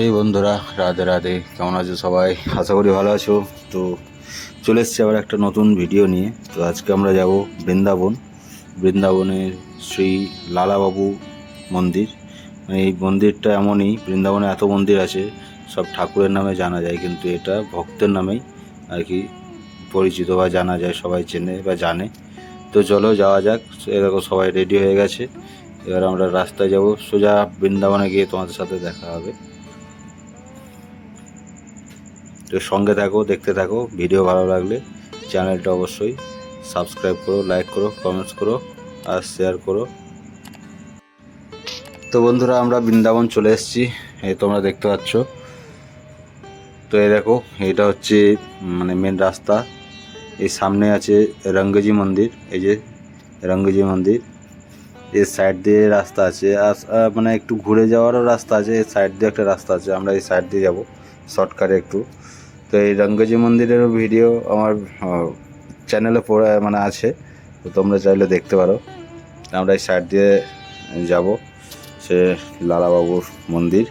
এই বন্ধুরা, রাধে রাধে। কেমন আছো সবাই? আশা করি ভালো আছো। তো চলে এসছি আবার একটা নতুন ভিডিও নিয়ে। তো আজকে আমরা যাব বৃন্দাবন। বৃন্দাবনের শ্রী লালাবাবু মন্দির। মানে এই মন্দিরটা এমনই, বৃন্দাবনে এত মন্দির আছে, সব ঠাকুরের নামে জানা যায়, কিন্তু এটা ভক্তের নামেই আর কি পরিচিত বা জানা যায়, সবাই চেনে বা জানে। তো চলো যাওয়া যাক। এরকম সবাই রেডি হয়ে গেছে। এবার আমরা রাস্তায় যাব। সোজা বৃন্দাবনে গিয়ে তোমাদের সাথে দেখা হবে। তো সঙ্গে থাকো, দেখতে থাকো ভিডিও ভালো লাগলে চ্যানেলটা অবশ্যই সাবস্ক্রাইব করো লাইক করো কমেন্টস করো আর শেয়ার করো। তো বন্ধুরা, আমরা বৃন্দাবন চলে এসেছি এই তোমরা দেখতে পাচ্ছ। তো এই দেখো, এটা হচ্ছে মানে মেন রাস্তা। এই সামনে আছে রঙ্গজি মন্দির, এই যে রঙ্গজি মন্দির। এর সাইড দিয়ে রাস্তা আছে, আর মানে একটু ঘুরে যাওয়ারও রাস্তা আছে, এর সাইড দিয়ে একটা রাস্তা আছে, আমরা এই সাইড দিয়ে যাব শর্টকাটে একটু। তো এই রঙ্গজি মন্দিরেরও ভিডিও আমার চ্যানেলে পড়ে মানে আছে। তো তোমরা চাইলে দেখতে পারো। আমরা এই সাইড দিয়ে যাব, সে লালাবাবুর মন্দির।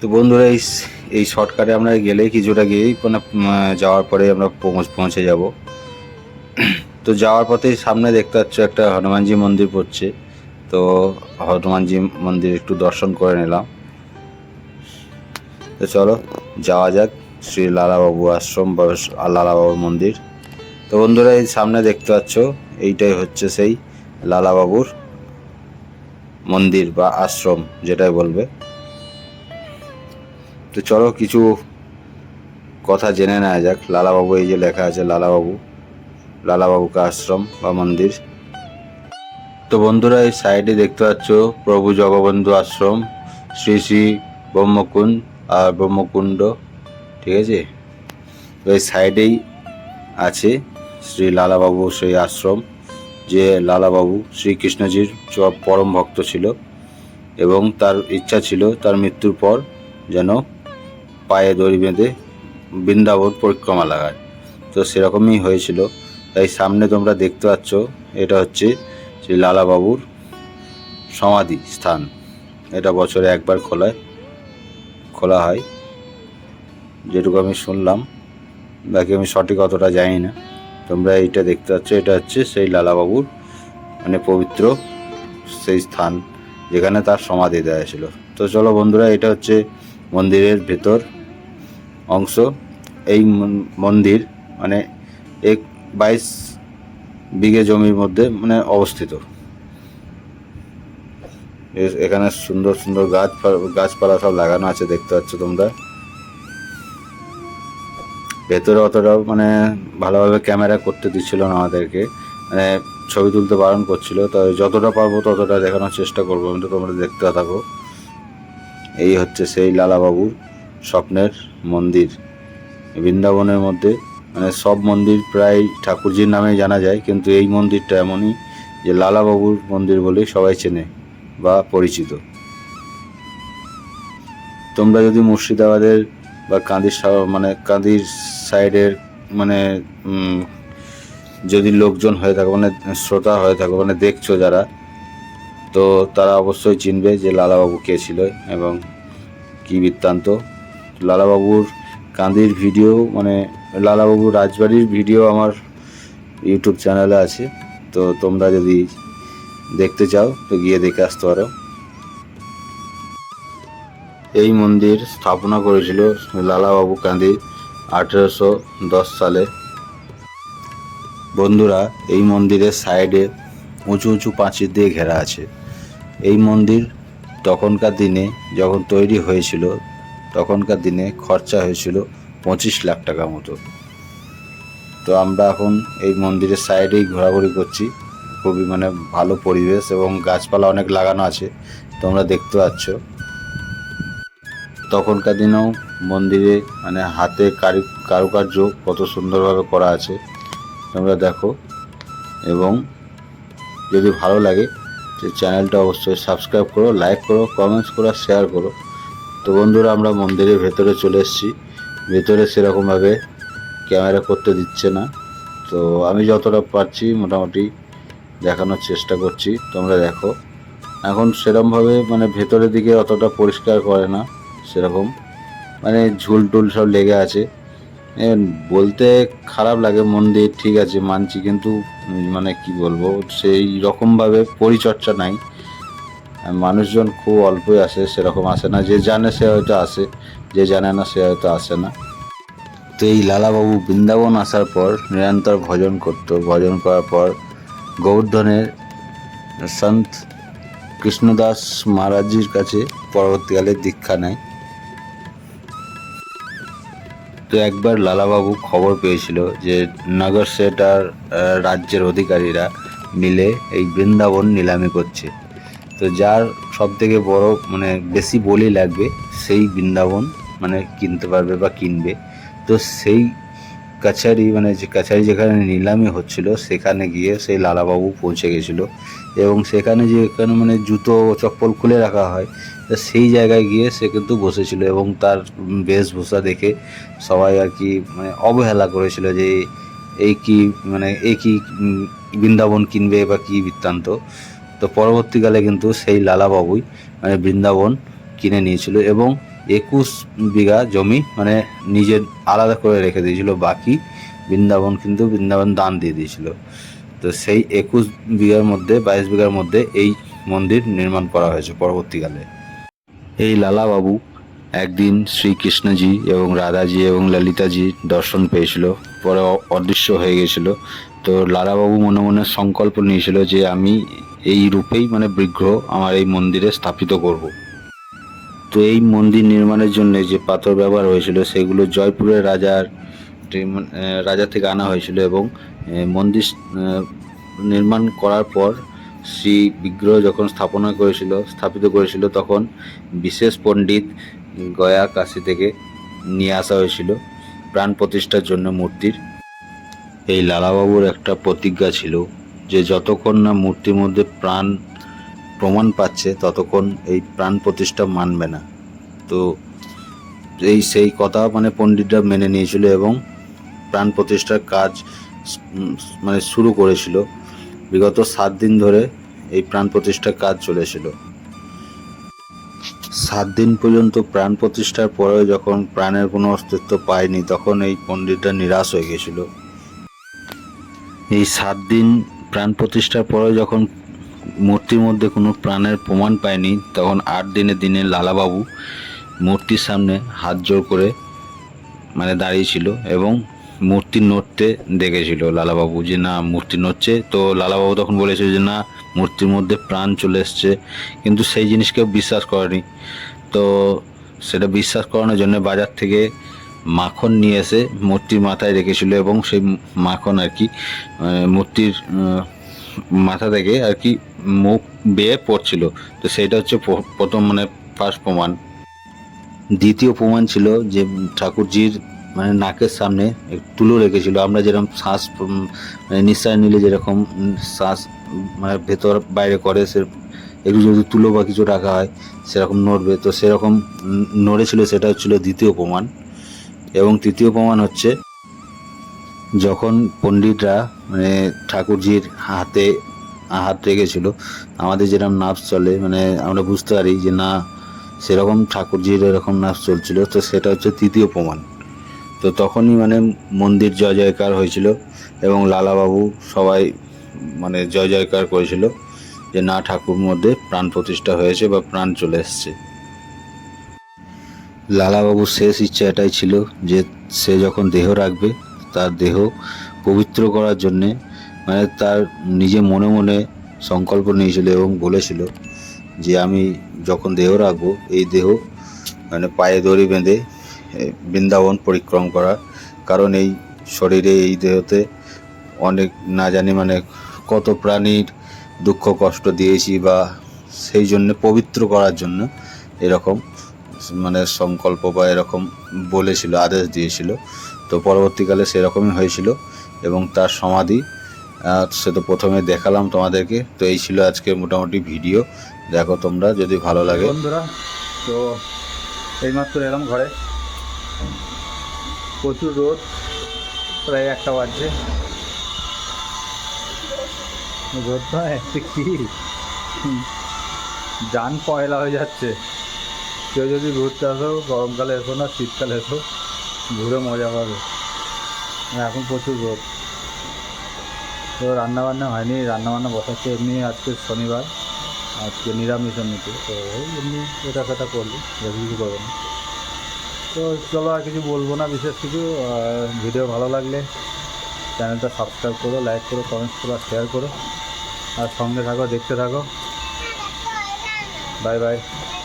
তো বন্ধুরা, এই এই শর্টকাটে আমরা গেলেই কিছুটা গিয়েই মানে যাওয়ার পরে আমরা পৌঁছ- যাব। তো যাওয়ার পথেই সামনে দেখতে পাচ্ছ একটা হনুমানজি মন্দির পড়ছে। তো হনুমানজি মন্দির একটু দর্শন করে নিলাম। তো চলো, যাওয়া যাক শ্রী লালাবাবু আশ্রম বা লালাবাবুর মন্দির। তো বন্ধুরা, এই সামনে দেখতে পাচ্ছ, এইটাই হচ্ছে সেই লালাবাবুর মন্দির বা আশ্রম, যেটাই বলবে। তো চলো, কিছু কথা জেনে নেওয়া যাক। লালাবাবু, এই যে লেখা আছে, লালাবাবু, লালাবাবুকে আশ্রম বা মন্দির। তো বন্ধুরা, এই সাইডে দেখতে পাচ্ছ, প্রভু জগবন্ধু আশ্রম, শ্রী শ্রী ব্রহ্মকুণ্ড আর ব্রহ্মকুণ্ড, ঠিক আছে? ওই সাইডেই আছে শ্রী লালাবাবু সেই আশ্রম, যে লালাবাবু শ্রীকৃষ্ণজির পরম ভক্ত ছিল এবং তার ইচ্ছা ছিল তার মৃত্যুর পর যেন পায়ে দড়ি বেঁধে বৃন্দাবন পরিক্রমা লাগায়। তো সেরকমই হয়েছিল। তাই সামনে তোমরা দেখতে পাচ্ছ, এটা হচ্ছে শ্রী লালাবাবুর সমাধি স্থান। এটা বছরে একবার খোলায়। খোলা হয়। যেটুকু আমি শুনলাম, বাকি আমি সঠিক অতটা জানি না। তোমরা এইটা দেখতে পাচ্ছ, এটা হচ্ছে সেই লালাবাবুর মানে পবিত্র সেই স্থান, যেখানে তার সমাধি দেওয়া ছিল। তো চলো বন্ধুরা, এটা হচ্ছে মন্দিরের ভেতর অংশ। এই মন- মন্দির মানে এক বাইশ বিঘে জমির মধ্যে মানে অবস্থিত। এখানে সুন্দর সুন্দর গাছ গাছপালা সব লাগানো আছে, দেখতে পাচ্ছ তোমরা। ভেতরে অতটাও মানে ভালোভাবে ক্যামেরা করতে দিচ্ছিল না আমাদেরকে। মানে ছবি তুলতে বারণ করছিল, তো যতটা পারব ততটা দেখানোর চেষ্টা করব কিন্তু তোমরা দেখতে থাকো। এই হচ্ছে সেই লালাবাবুর স্বপ্নের মন্দির। বৃন্দাবনের মধ্যে মানে সব মন্দির প্রায় ঠাকুরজির নামে জানা যায়, কিন্তু এই মন্দিরটা এমনই যে লালাবাবুর মন্দির বলেই সবাই চেনে। বা পরিচিত। তোমরা যদি মুর্শিদাবাদের বা কাঁদির মানে কাঁদির সাইডের মানে যদি লোকজন হয়ে থাকো মানে শ্রোতা হয়ে থাকো মানে দেখছ যারা, তো তারা অবশ্যই চিনবে যে লালাবাবু কে ছিল এবং কি বৃত্তান্ত। লালাবাবুর কাঁদির ভিডিও মানে লালাবাবুর রাজবাড়ির ভিডিও আমার ইউটিউব চ্যানেলে আছে, তো তোমরা যদি দেখতে চাও, তো গিয়ে দেখে আসতে পারো। এই মন্দির স্থাপনা করেছিল লালাবাবু কান্দি আঠেরোশো দশ সালে। বন্ধুরা, এই মন্দিরের সাইডে উঁচু উঁচু পাঁচির দিয়ে ঘেরা আছে। এই মন্দির তখনকার দিনে যখন তৈরি হয়েছিল, তখনকার দিনে খরচা হয়েছিল পঁচিশ লাখ টাকা মতো। তো আমরা এখন এই মন্দিরের সাইডেই ঘোরাঘুরি করছি। খুবই মানে ভালো পরিবেশ এবং গাছপালা অনেক লাগানো আছে, তোমরা দেখতে পাচ্ছ। তখনকার দিনেও মন্দিরে মানে হাতে কারু, কারুকার্য কত সুন্দরভাবে করা আছে, তোমরা দেখো। এবং যদি ভালো লাগে, তো চ্যানেলটা অবশ্যই সাবস্ক্রাইব করো, লাইক করো কমেন্টস করো শেয়ার করো। তো বন্ধুরা, আমরা মন্দিরের ভেতরে চলে এসেছি। ভেতরে সেরকমভাবে ক্যামেরা করতে দিচ্ছে না। তো আমি যতটা পারছি মোটামুটি দেখানোর চেষ্টা করছি, তোমরা দেখো। এখন সেরকমভাবে মানে ভেতরের দিকে অতটা পরিষ্কার করে না, সেরকম। মানে ঝুল টুল সব লেগে আছে। বলতে খারাপ লাগে মন্দির ঠিক আছে, মানছি, কিন্তু মানে কি বলব, সেই রকমভাবে পরিচর্চা নাই। মানুষজন খুব অল্পই আসে, সেরকম আসে না। যে জানে সে হয়তো আসে, যে জানে না সে হয়তো আসে না। তো এই লালাবাবু বৃন্দাবন আসার পর নিরন্তর ভজন করতো। ভজন করার পর গৌর্ধনের সন্ত কৃষ্ণদাস মহারাজজির কাছে পরবর্তীকালে দীক্ষা নেয়। তো একবার লালাবাবু খবর পেয়েছিল যে নগর সেট আর রাজ্যের অধিকারীরা মিলে এই বৃন্দাবন নিলামি করছে। তো যার সব থেকে বড় মানে বেশি বলি লাগবে, সেই বৃন্দাবন মানে কিনতে পারবে বা কিনবে। তো সেই কাছারি মানে যে কাছারি যেখানে নিলামি হচ্ছিল, সেখানে গিয়ে সেই লালাবাবু পৌঁছে গেছিল। এবং সেখানে যে এখানে মানে জুতো চপ্পল খুলে রাখা হয়, তো সেই জায়গায় গিয়ে সে কিন্তু বসেছিল এবং তার বেশভূষা দেখে সবাই আর কি মানে অবহেলা করেছিল যে এই কি মানে এই কি বৃন্দাবন কিনবে বা কি বৃত্তান্ত। তো পরবর্তীকালে কিন্তু সেই লালাবাবুই মানে বৃন্দাবন কিনে নিয়েছিল এবং একুশ বিঘা জমি মানে নিজের আলাদা করে রেখে দিয়েছিল, বাকি বৃন্দাবন কিন্তু বৃন্দাবন দান দিয়ে দিয়েছিল। তো সেই একুশ বিঘার মধ্যে, বাইশ বিঘার মধ্যে এই মন্দির নির্মাণ করা হয়েছে পরবর্তীকালে। এই লালাবাবু একদিন শ্রীকৃষ্ণজি এবং রাধাজি এবং ললিতাজি দর্শন পেয়েছিল, পরে অদৃশ্য হয়ে গেছিল। তো লালাবাবু মনে মনে সংকল্প নিয়েছিল যে আমি এই রূপেই মানে বিগ্রহ আমার এই মন্দিরে স্থাপিত করব। তো এই মন্দির নির্মাণের জন্য যে পাথর ব্যবহার হয়েছিল, সেগুলো জয়পুরের রাজার রাজা থেকে আনা হয়েছিল এবং মন্দির নির্মাণ করার পর শ্রী বিগ্রহ যখন স্থাপনা করেছিল, স্থাপিত করেছিল, তখন বিশেষ পণ্ডিত গয়া কাশি থেকে নিয়ে আসা হয়েছিল প্রাণ প্রতিষ্ঠার জন্য মূর্তির। এই লালাবাবুর একটা প্রতিজ্ঞা ছিল যে যতক্ষণ না মূর্তির মধ্যে প্রাণ প্রমাণ পাচ্ছে ততক্ষণ এই প্রাণ প্রতিষ্ঠা মানবে না। তো এই সেই কথা মানে পণ্ডিতরা মেনে নিয়েছিল এবং প্রাণ প্রতিষ্ঠার কাজ মানে শুরু করেছিল। বিগত সাত দিন ধরে এই প্রাণ প্রতিষ্ঠার কাজ চলেছিল। সাত দিন পর্যন্ত প্রাণ প্রতিষ্ঠার পরেও যখন প্রাণের কোনো অস্তিত্ব পায়নি, তখন এই পণ্ডিতরা নিরাশ হয়ে গেছিল। এই সাত দিন প্রাণ প্রতিষ্ঠার পরেও যখন মূর্তির মধ্যে কোনো প্রাণের প্রমাণ পায়নি তখন আট দিনে দিনে লালাবাবু মূর্তির সামনে হাত জোর করে মানে দাঁড়িয়েছিল এবং মূর্তি নড়তে দেখেছিল লালাবাবু যে না মূর্তি নড়ছে। তো লালাবাবু তখন বলেছিল যে না মূর্তির মধ্যে প্রাণ চলে এসছে। কিন্তু সেই জিনিসকেও বিশ্বাস করেনি। তো সেটা বিশ্বাস করানোর জন্য বাজার থেকে মাখন নিয়ে এসে মূর্তির মাথায় রেখেছিল এবং সেই মাখন আর কি মূর্তির আহ, মাথা থেকে আর কি মুখ বেয়ে পড়ছিল। তো সেটা হচ্ছে প্রথম মানে ফার্স্ট প্রমাণ। দ্বিতীয় প্রমাণ ছিল যে ঠাকুরজির মানে নাকের সামনে তুলো রেখেছিল। আমরা যেরকম শ্বাস মানে নিঃশ্বাস নিলে যেরকম শ্বাস মানে ভেতর বাইরে করে সে একটু যদি তুলো বা কিছু রাখা হয়, সেরকম নড়বে। তো সেরকম নড়েছিল সেটা হচ্ছিল দ্বিতীয় প্রমাণ। এবং তৃতীয় প্রমাণ হচ্ছে যখন পণ্ডিতরা মানে ঠাকুরজির হাতে, হাত রেখেছিল, আমাদের যেরকম নাচ চলে মানে আমরা বুঝতে পারি যে না, সেরকম ঠাকুরজির এরকম নাচ চলছিল, তো সেটা হচ্ছে তৃতীয় প্রমাণ। তো তখনই মানে মন্দির জয় জয়কার হয়েছিল এবং লালাবাবু সবাই মানে জয় জয়কার করেছিল যে না, ঠাকুর মধ্যে প্রাণ প্রতিষ্ঠা হয়েছে বা প্রাণ চলে এসছে। লালাবাবুর শেষ ইচ্ছা এটাই ছিল যে সে যখন দেহ রাখবে তার দেহ পবিত্র করার জন্যে মানে তার নিজে মনে মনে সংকল্প নিয়েছিল এবং বলেছিল যে আমি যখন দেহ রাখব, এই দেহ মানে পায়ে দড়ি বেঁধে বৃন্দাবন পরিক্রম করা। কারণ এই শরীরে, এই দেহতে অনেক না জানি মানে কত প্রাণীর দুঃখ কষ্ট দিয়েছি বা সেই জন্য পবিত্র করার জন্য এরকম মানে সংকল্প বা এরকম বলেছিল, আদেশ দিয়েছিল। তো পরবর্তীকালে সেরকমই হয়েছিল এবং তার সমাধি সে তো প্রথমে দেখালাম তোমাদেরকে। তো এই ছিল আজকে মোটামুটি ভিডিও। দেখো তোমরা, যদি ভালো লাগে। বন্ধুরা, তো এইমাত্র এলাম ঘরে। প্রচুর রোদ, প্রায় একটা বাজছে। রোদ একটু কি? যান পয়লা হয়ে যাচ্ছে। কেউ যদি ঘুরতে আসো, গরমকালে এসো না, শীতকালে এসো, ঘুরে মজা পাবে। এখন প্রচুর রোদ। তো রান্না বান্না হয়নি রান্না বান্না বসাচ্ছে এমনি আজকে শনিবার, আজকে নিরামিষ এমনিতে। তো এমনি এটা সেটা করলি কিছু করব না। তো চলো আর কিছু বলব না, বিশেষ কিছু। ভিডিও ভালো লাগলে চ্যানেলটা সাবস্ক্রাইব করো, লাইক করো কমেন্টস করো শেয়ার করো। আর সঙ্গে থাকো, দেখতে থাকো। Bye bye.